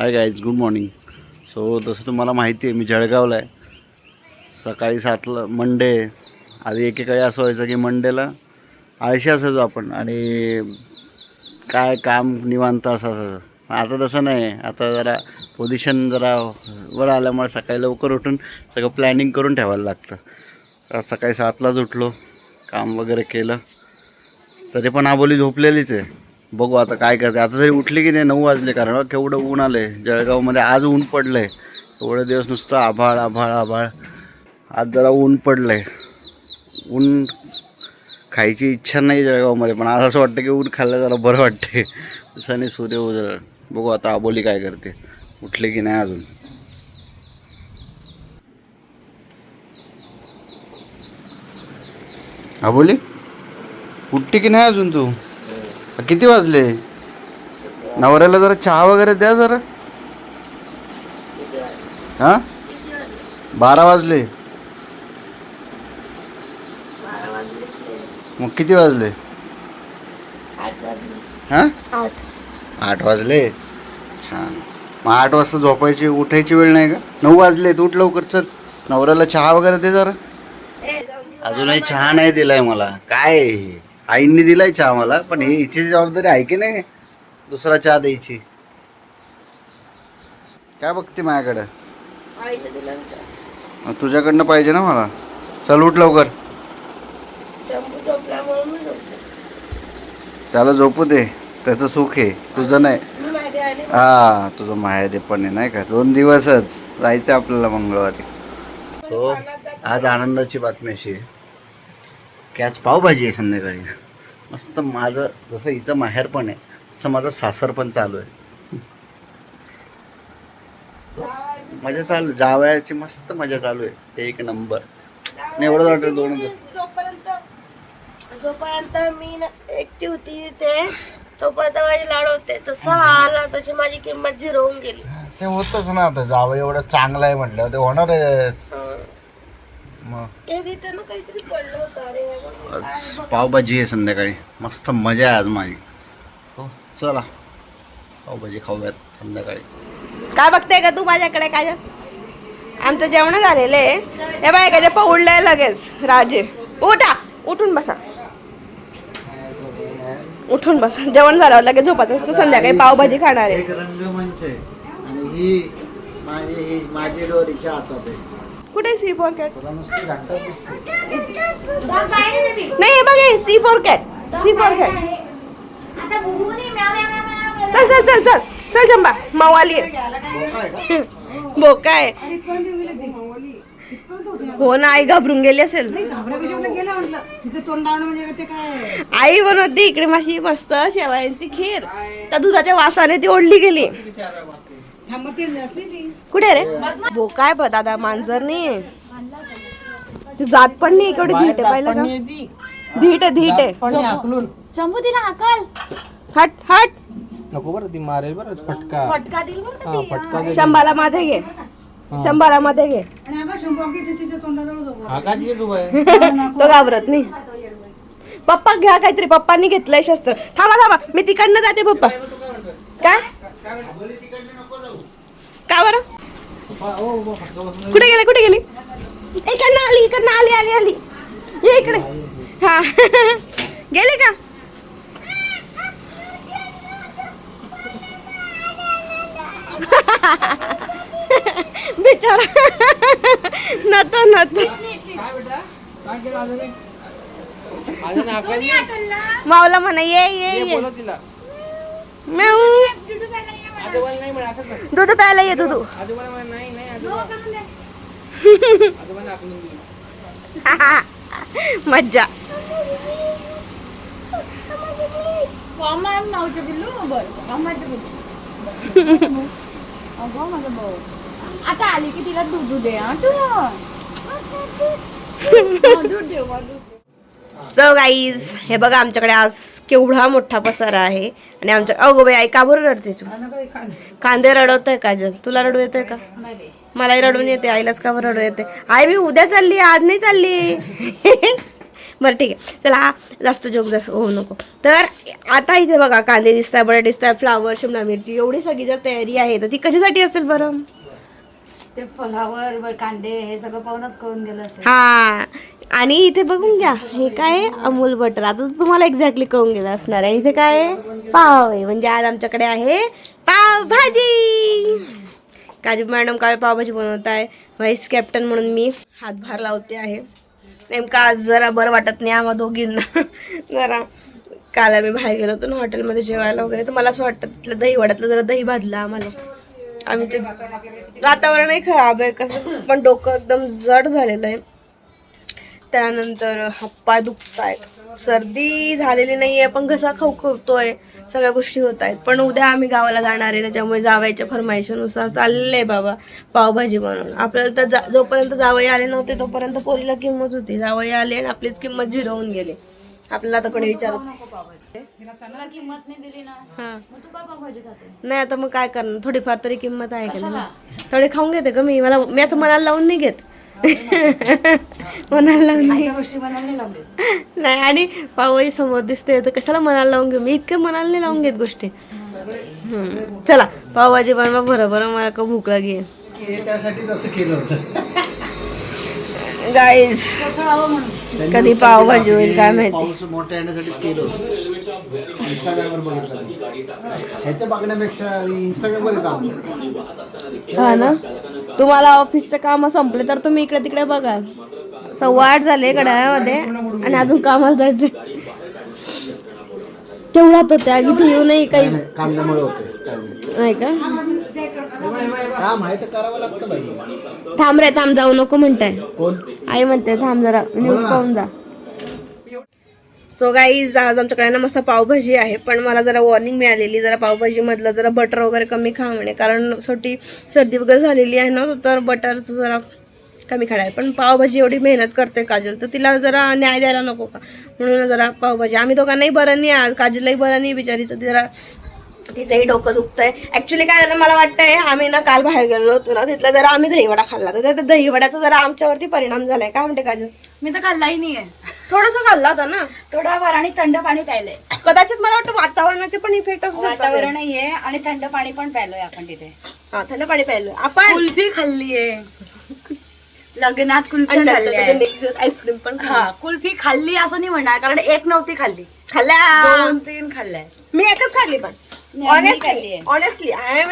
Hi guys good morning so तसं तुम्हाला माहिती आहे मी जळगावला आहे. सकाळी सातला मंडे आधी एकेकाळी असं व्हायचं की मंडेला आळशी असायचो आपण आणि काय काम निवांत असं असायचं. आता तसं नाही आता जरा पोझिशन जरा वर आल्यामुळे सकाळी लवकर उठून सगळं प्लॅनिंग करून ठेवायला लागतं. आज सकाळी सातलाच उठलो काम वगैरे केलं. तरी पण आबोली झोपलेलीच आहे. बघू आता काय करते. आता तरी उठली की नाही नऊ वाजले कारण हो, केवढं ऊन आलं आहे जळगावमध्ये आज ऊन पडलं आहे एवढे दिवस नुसतं आभाळ आभाळ आभाळ. आज जरा ऊन पडलं आहे ऊन खायची इच्छा नाही जळगावमध्ये पण आज असं वाटतं की ऊन खाल्लं जरा बरं वाटते दिवसाने सूर्य उजळ. बघू आता आबोली काय करते. उठली की नाही अजून. आबोली? उठते की नाही अजून तू? किती वाजले? नवऱ्याला जरा चहा वगैरे द्या जरा. हा? बारा वाजले. मग किती वाजले? हा? आठ वाजले. छान. मग आठ वाजता झोपायची उठायची वेळ नाही का? नऊ वाजले तू उठ लवकर चल. नवऱ्याला चहा वगैरे दे जरा. अजूनही चहा नाही दिलाय मला. काय? हे? आईंनी दिलाय चहा मला पण ही हिची जबाबदारी आहे की नाही? दुसरा चहा द्यायची काय बघते माझ्याकडं? मग तुझ्याकडनं पाहिजे ना मला. चल उठ लवकर. त्याला झोपू दे. त्याचं सुख आहे. तुझं नाही. हा तुझं माहेर पण आहे नाही का? दोन दिवसच जायचं आपल्याला मंगळवारी. हो आज आनंदाची बातमी अशी आहे. की आज पावभाजी आहे संध्याकाळी. मस्त माझं जसं हिचं माहेर पण आहे तसं माझं सासर पण चालू आहे. मजा चालू जावयाची मस्त मजा चालू आहे. एक नंबर. नाही एवढंच वाटतं दोन दिवस. जोपर्यंत जोपर्यंत मी न- एकटी होती ते तोपर्यंत माझे लाड होते. जसा हा आला तशी माझी किंमत झिरो होऊन गेली. ते होतच ना आता जावं एवढं चांगलं आहे म्हटलं ते होणारच. आज पावभाजी आहे संध्याकाळी. मस्त मजा आहे आज माझी. हो चला. पावभाजी खाऊयात संध्याकाळी. काय बघते का तू माझ्याकडे काय? आमचं जेवण झालेलं आहे. हे बाय का पौडलंय लगेच. राजे. उठा. उठून बसा. उठून बसा. जेवण झाल्यावर लगेच झोपायचं असतं. संध्याकाळी पावभाजी खाणार आहे. रंगमंच आहे. आणि ही माझी ही माझी डोरीच्या हातात आहे. कुठे सी फोर कॅट नाही हे बघ C for cat C for cat चल चल चल चल. चल चंबा मावाली आहे. बोका आहे हो ना आई घाबरून गेली असेल. म्हणजे ते काय? आई बनवते इकडे माशी मस्त शेवायांची खीर. त्या दुधाच्या वासाने ती ओढली गेली. कुठे रे? बो काय ब दादा मांजर नाही तू जात पण नाही केवढी धीट आहे पाहिलं का? धीट आहे धीट आहे. हाकलून. शंभू तिला हाकाल. हट हट. नको बरं ती मारेल बरं फटका. फटका दिल बरं का हा फटका दे. शंभाला मध्ये घे. शंभाला मध्ये घे. हा तिथे उभा आहे. तो घाबरत नाही. पप्पा घ्या काहीतरी. पप्पांनी घेतलंय शस्त्र. थांबा थांबा. मी तिकडनं जाते पप्पा. काय का बरं कुठे गेले कुठे गेली? इकडनं आली इकडनं आली आली आली. ये इकडे. हा. गेली का? बिचारा. नतो नतो. काय बेटा काय केलं आजाने आजाने हाकाली मावला म्हणा ये ये ये ये. बोला तिला. म्याऊ. आजोबाला नाही म्हणे असं कर दूध प्यायला ये दूध. आजोबाला म्हणे नाही नाही आजोबा. मज्जा मामा मावचं पिल्लू बरं मामाचं पिल्लू अगं माझं भाऊ आता आली की तिला दूध दे हा तू. दूध दे मला दूध दे. सो गाईज हे बघा आमच्याकडे आज केवढा मोठा पसारा आहे. आणि आमच्या अगो बाई आई का बरं रडते तू? कांदे रडवत आहे काजल तुला रडू येते का? मलाही रडून येते आईलाच का बरं रडू येते? आई मी उद्या चालली आज नाही चालली. बरं ठीक आहे. चला जास्त जोक जास्त होऊ नको. तर आता इथे बघा कांदे दिसत आहे बटाटे दिसत आहे फ्लावर शिमला मिरची एवढी सगळी जर तयारी आहे तर ती कशासाठी असेल बरं? ते फलावर कांदे हे सगळं पाहूनच कळून गेलं हा. आणि इथे बघून घ्या हे काय आहे? अमूल बटर. आता तर तुम्हाला एक्झॅक्टली कळून गेलं असणार आहे. इथे काय आहे? पाव आहे. म्हणजे आज आमच्याकडे आहे पाव भाजी काजू मॅडम काय पावभाजी बनवत आहे व्हाईस कॅप्टन म्हणून मी हातभार लावते आहे. नेमका आज जरा बरं वाटत नाही आम्हा दोघींना. जरा काल आम्ही बाहेर गेलो होतो ना हॉटेलमध्ये जेवायला वगैरे तर मला असं वाटतं तिथलं दही वड्यातलं जरा दही भाजलं आम्हाला. आम्ही ते वातावरणही खराब आहे कसं पण डोकं एकदम जड झालेलं आहे. त्यानंतर हातपाय दुखताय. सर्दी झालेली नाही आहे पण घसा खवखवतोय. सगळ्या गोष्टी होत आहेत पण उद्या आम्ही गावाला जाणार आहे त्याच्यामुळे जावायच्या फरमाईशीनुसार चालले बाबा पावभाजी बनवून. आपल्याला तर जा जोपर्यंत जावई आले नव्हते तोपर्यंत पोरीला किंमत होती. जावई आले आणि आपलीच किंमत झिरवून गेली. आपल्याला आता कोणी किंमत नाही दिली ना हा. नाही आता मग काय करणार? थोडीफार तरी किंमत आहे का नाही? थोडे खाऊन घेते का मी. मला मी आता मनाला लावून नाही घेत. मनाला लावून नाही आणि पावही समोर दिसते तर कशाला मनाला लावून घेऊ? मी इतकं मनाला नाही लावून घेत गोष्टी. चला पावभाजी बनवा बरं बरं मला का भूक लागली. हे त्यासाठी तसं केलं होतं. गाईज कधी पावभाजी होईल काय माहिती? मोठ्या येण्यासाठीच केलं होतं. इंस्टाग्रामवर बघितलं. मी. ह्याचं बघण्यापेक्षा इंस्टाग्रामवर येतं हा ना? तुम्हाला ऑफिसचं काम संपले तर तुम्ही इकडे तिकडे बघा. सव्वा आठ झाले घड्याळामध्ये आणि अजून कामाला जायचं तो त्या किती येऊ नाही काही? नाही, कांद्यामुळे होते. काय नाही. नाही का? काम आहे तर करावं लागतं पाहिजे थांब रे थांब जाऊ नको म्हणताय. कोण? आई म्हणते थांब जरा न्यूज पाहून जा. सो गाईज आज आमच्याकडे ना मस्त पावभाजी आहे पण मला जरा वॉर्निंग मिळालेली जरा पावभाजीमधलं जरा बटर वगैरे कमी खा म्हणे. कारण छोटी सर्दी वगैरे झालेली आहे ना तर बटरचं जरा कमी खाणार पण पावभाजी एवढी मेहनत करते काजल तर तिला जरा न्याय द्यायला नको का? म्हणून जरा पावभाजी. आम्ही दोघांनाही बरं नाही आज काजललाही बरं नाही बिचारीचं जरा तिचंही डोकं दुखतंय. ऍक्च्युली काय झालं मला वाटतंय आम्ही ना काल बाहेर गेलो होतो ना तिथला जरा आम्ही दहीवडा खाल्ला. तर त्या दहीवड्याचा जरा आमच्यावरती परिणाम झालाय. काय म्हणते काजल? मी तर खाल्लाही नाही आहे थोडासा खाल्ला होता ना? थोडा फार आणि थंड पाणी प्यायलंय. कदाचित मला वाटतं वातावरणाचे पण इफेक्ट असू शकतात. वातावरण आहे आणि थंड पाणी पण प्यायलोय आपण तिथे. हा थंड पाणी प्यायलो आपण कुल्फी खाल्लीये. लग्नात कुल्फी खाल्ली आहे आईस्क्रीम पण हा कुल्फी खाल्ली असं नाही म्हणणार कारण एक नव्हती खाल्ली. खाल्ल्या. दोन तीन खाल्ल्या मी एकच खाल्ली पण. मी ऑनेस्टली खाल्लीये. ऑनेस्टली आय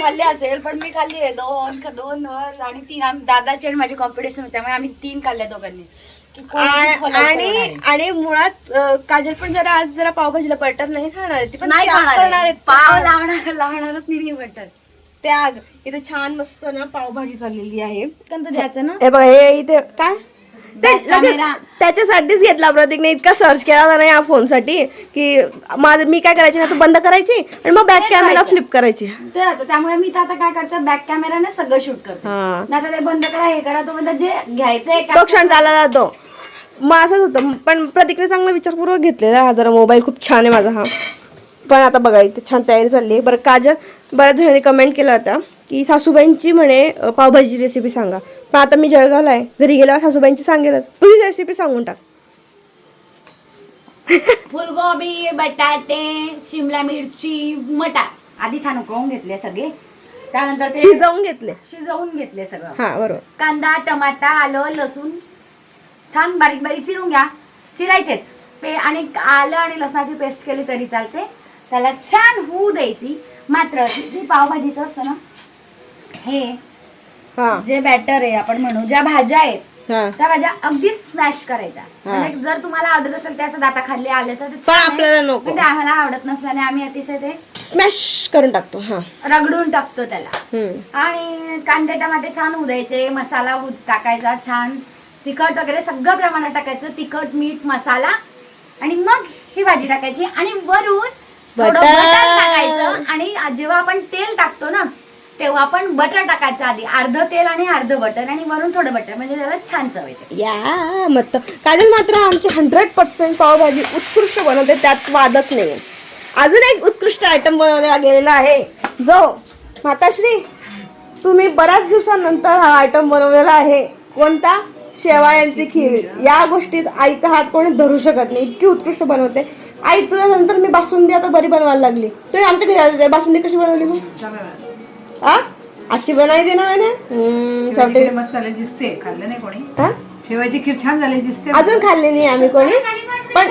खाल्ली असेल पण मी खाल्ली आहे दोन दोन आणि तीन आम्ही दादाची आणि माझी कॉम्पिटिशन होती त्यामुळे आम्ही तीन खाल्ल्या दोघांनी. आणि. आणि मुळात काजल पण जरा आज जरा पावभाजीला बटर नाही खाणार. ती पण नाही खाणार. पाव लावणार लावणारच नाही म्हणतात त्याग. इथे छान मस्त ना पावभाजी चाललेली आहे. कंद द्यायचं ना? हे बघा हे इथे काय? ते लगेच. त्याच्यासाठीच घेतला प्रतीकने इतका सर्च केला होता ना या फोनसाठी की माझं मी काय करायची ना तू बंद करायची आणि मग बॅक कॅमेरा फ्लिप करायची. ते आता त्यामुळे मी तर आता काय करते बॅक कॅमेराने सगळं शूट करते. हा. नाही ते बंद करा हे करा तो म्हणजे जे घ्यायचंय तो क्षण चालला जातो मग असंच होतं. पण प्रतीकने चांगला विचारपूर्वक घेतलेला हा जरा मोबाईल खूप छान आहे माझा हा. पण आता बघा इथे छान तयारी चालली आहे. बरं काजल बऱ्याच जणांनी कमेंट केलं होतं की सासूबाईंची म्हणे अं, पावभाजी रेसिपी सांगा. पण आता मी जळगावला आहे. घरी गेल्यावर सासूबाईंची सांगेलच. तुझी रेसिपी सांगून टाक. फुलगोबी बटाटे शिमला मिरची मटार. आधी छान उकळून घेतले सगळे. त्यानंतर ते शिजवून घेतले. शिजवून घेतले सगळं. हा बरोबर. कांदा टमाटा आलं लसूण. छान बारीक बारीक चिरून घ्या. चिरायचेच. पे आणि आलं आणि लसणाची पेस्ट केली तरी चालते. त्याला छान होऊ द्यायची. मात्र जे पावभाजीचं असतं ना हे हा. जे बॅटर आहे आपण म्हणू ज्या भाज्या आहेत हा. त्या भाज्या अगदी स्मॅश करायच्या. म्हणजे जर तुम्हाला आवडत असेल त्या असं दाता खाल्ले आले तर ते पण छान आहे. आपल्याला नको. पण ते आम्हाला आवडत नसल्याने आम्ही अतिशय ते स्मॅश करून टाकतो हा. रगडून टाकतो त्याला. हम्म. आणि कांदे टमाटे छान उदायचे मसाला उद टाकायचा छान. तिखट वगैरे सगळं प्रमाणात टाकायचं तिखट मीठ मसाला. आणि मग ही भाजी टाकायची आणि वरून थोडं बटर. बटर टाकायचं. आणि जेव्हा आपण तेल टाकतो ना तेव्हा आपण बटर टाकायचं आधी अर्ध तेल आणि अर्ध बटर आणि वरून थोडं बटर म्हणजे त्याला छान चव येते. या मत काजल मात्र आमची हंड्रेड पर्सेंट पावभाजी उत्कृष्ट बनवते त्यात वादच नाही अजून एक उत्कृष्ट आयटम बनवला गेलेला आहे. जो माताश्री तुम्ही बऱ्याच दिवसानंतर हा आयटम बनवलेला आहे. कोणता? शेवायांची खीर. या गोष्टीत आईचा हात कोणी धरू शकत नाही. इतकी उत्कृष्ट बनवते. आई तुझ्या नंतर मी बासुंदी आता बरी बनवायला लागली. तुम्ही आमच्या घरी बासुंदी कशी बनवली मग? आ आजची बनाई दे ना मैंने. हम्म, शेवटी मस्त झाले दिसते. खाल्लं नाही कोणी? शेवायची खीर छान झाली दिसते. अजून खाल्ली नाही आम्ही कोणी. पण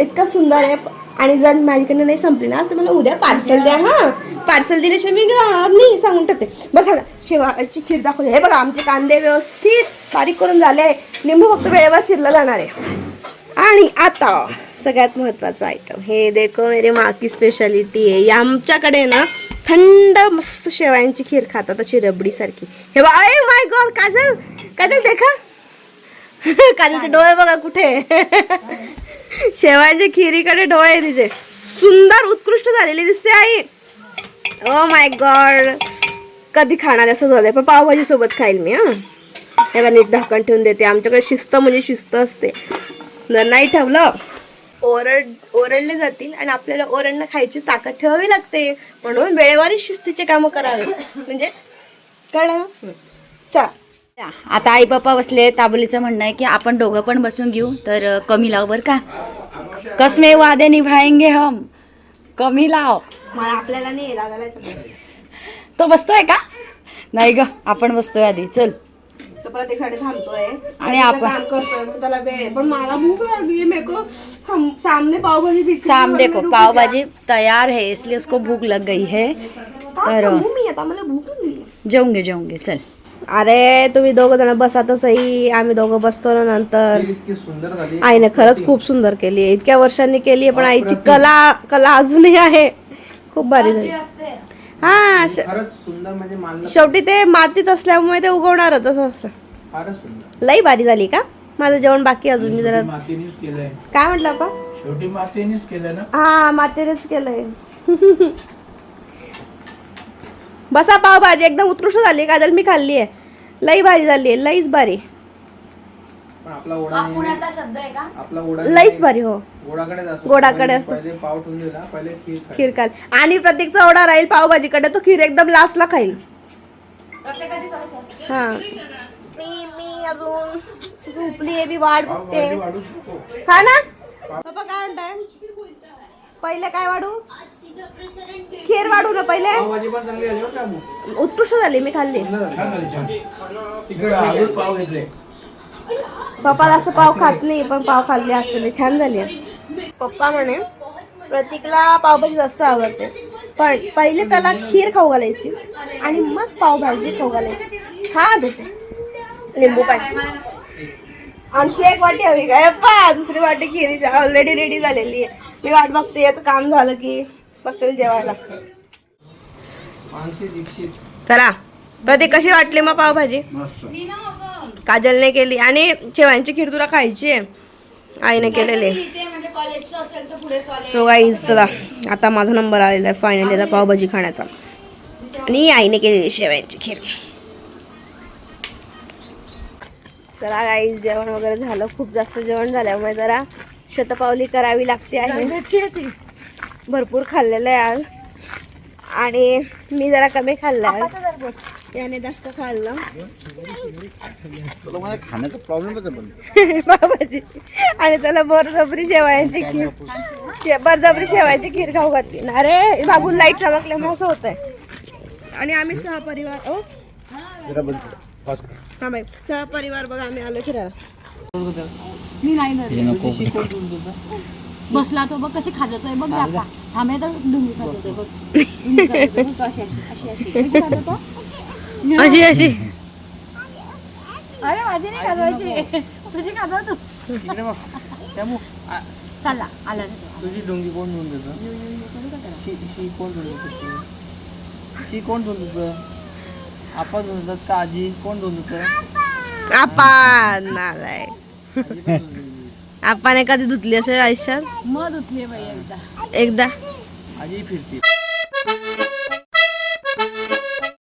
इतकं सुंदर आहे. आणि जर माझ्याकडनं नाही संपली ना तर मला उद्या पार्सल द्या हा. पार्सल दिल्याशिवाय मी जाणार नाही सांगून टाकते बघा शेवाची खीर दाखवते. हे बघा आमचे कांदे व्यवस्थित बारीक करून झाले. लिंबू फक्त वेळेवर चिरलं जाणार आहे. आणि आता सगळ्यात महत्वाचं आयटम हे देखो मेरे माँ की स्पेशालिटी आहे. आमच्याकडे ना थंड मस्त शेवायांची खीर खातात अशी रबडी सारखी हे बा माय गॉड काजल काजल देखा. काजलचे डोळे बघा कुठे. शेवायच्या खिरीकडे डोळे तिचे. सुंदर उत्कृष्ट झालेली दिसते आई. ओ माय गॉड कधी खाणार असं झालंय पण पावभाजी सोबत खाईल मी हा. हे बघा नीट ढाकण ठेवून देते. आमच्याकडे शिस्त म्हणजे शिस्त असते. जर नाही ठेवलं ओरड ओरडले जातील आणि आपल्याला ओरडणं खायची ताकद ठेवावी लागते. म्हणून वेळेवर शिस्तीचे कामं करावे. म्हणजे कळलं ना? चला. आता आई पप्पा बसले ताबोलीचं म्हणणं आहे की आपण दोघं पण बसून घेऊ. तर कमी लाव बर का. कसमे वादे निभाएंगे हम. कमी लाव. आपल्याला नाही. तो बसतोय का? नाही ग आपण बसतोय आधी. चल. तो प्रत्येकसाठी थांबतोय. आणि आपण- काम करतोय मग त्याला वेळ. पण मला भूक लागली मेरे को हम- सामने पावभाजी तो देखो पाव भाजी तैयार है इसलिए उसको भूख लग गई है. तर मी आता? मला भूक लागली. जेवंगे जेवंगे चल. अरे तुम्ही दोघं जण बसा तर सही आम्ही दोघं बसतो ना नंतर. इतकी सुंदर झाली. आईने खरंच खूप सुंदर केली आहे. इतक्या वर्षांनी केली आहे पण आईची कला कला अजूनही आहे. खूप भारी झाली. हा श- खरंच सुंदर म्हणजे मानलं शेवटी ते मातीत असल्यामुळे ते उगवणारच असं असतं. फारच सुंदर. लई भारी झाली का? माझं जेवण बाकी आहे अजून मी जरा मातीनेच केलंय. काय म्हटलं आपण? शेवटी मातीनेच केलं ना? हा मातेनेच केलंय. बसा पावभाजी एकदम उत्कृष्ट झाली काजल मी खाल्ली आहे लई भारी झाली आहे लईच भारी. पण आपला ओढा पुण्यातला शब्द आहे का? आपला ओढा लईच नेहमी भारी हो. गोडाकडे असतो. गोडाकडे पहिले- असतो. पहिले पाव ठेवून दिला पहिले खीर खाल आणि प्रत्येकचा ओढा राहील पावभाजीकडे तो खीर एकदम लास्टला खाईल. हा. मी मी अजून झोपली आहे मी वाट बघते. पावभाजी वाढूच नको. खा ना? पप्पा काय म्हणताय? पहिले काय वाढू? खीर वाढू ना पहिले. पावभाजी पण चांगली झाली बरं का मग. उत्कृष्ट झाली मी खाल्ली. झाली. तिकडे अजून पाव घेतले. पप्पा असं पाव खात नाही पण पाव खाल्ले असते छान झाली आहे. पप्पा म्हणे प्रतीकला पावभाजी जास्त आवडते. पण पहिले त्याला खीर खाऊ घालायची आणि मग पावभाजी खाऊ घालायची. हा देते लिंबू पाणी. आणखी एक वाटी हवी काय पा दुसरी वाटी खिरीची. ऑलरेडी रेडी झालेली आहे. मी वाट बघते याचं काम झालं की बसेल जेवायला. मानसी चला प्रतीक कशी वाटली मग पावभाजी? काजलने केली. आणि शेवांची खीर तुला खायची आहे. आईने केलेली आहे. ते म्हणजे कॉलेजचं असेल तर पुढे कॉलेज सो गाईज चला. आता माझा नंबर आलेला आहे. फायनली आता पावभाजी खाण्याचा. आणि आईने केलेली शेवयांची खीर. चला गाईज जेवण वगैरे झालं. खूप जास्त जेवण झाल्यामुळे जरा शतपावली करावी लागते आहे. भरपूर खाल्लेलं आहे आज. आणि मी जरा कमी खाल्लं आहे. याने जास्त खाल्लं. तुला माझ्या खाण्याचा प्रॉब्लेमच आहे पण? पावभाजी आणि त्याला बरजबरी शेवायांची खीर. बरजबरी शेवायची खीर खाऊ घातली. अरे मागून लाइट चमकल्यामुळे असं होत आहे आणि आम्ही सहपरिवार ओ? हा बाई सहपरिवार बघा आम्ही आलो फिरायला. मी नाही. बसला तो बघ कसे खाजतोय बघ आता. थांबे तर डुंगी खाजतोय बघ. बघ अशी अशी अशी अशी. कशी खाजवतो? अशी अशी. अरे माझी नाही खाजवायची तुझी खाजव तू. इकडे बघ. त्यामु चला आला तुझी डोंगी कोण धुवून देतं? शी शी कोण धुवून देतं शी कोण धुवून देतं? आपण धुवून देतात का आजी? कोण धुवून देतं? आपा नालाय आपाने कधी धुतली असेल आयुष्यात? मध उतली बाई एकदा. एकदा. आजी फिरते.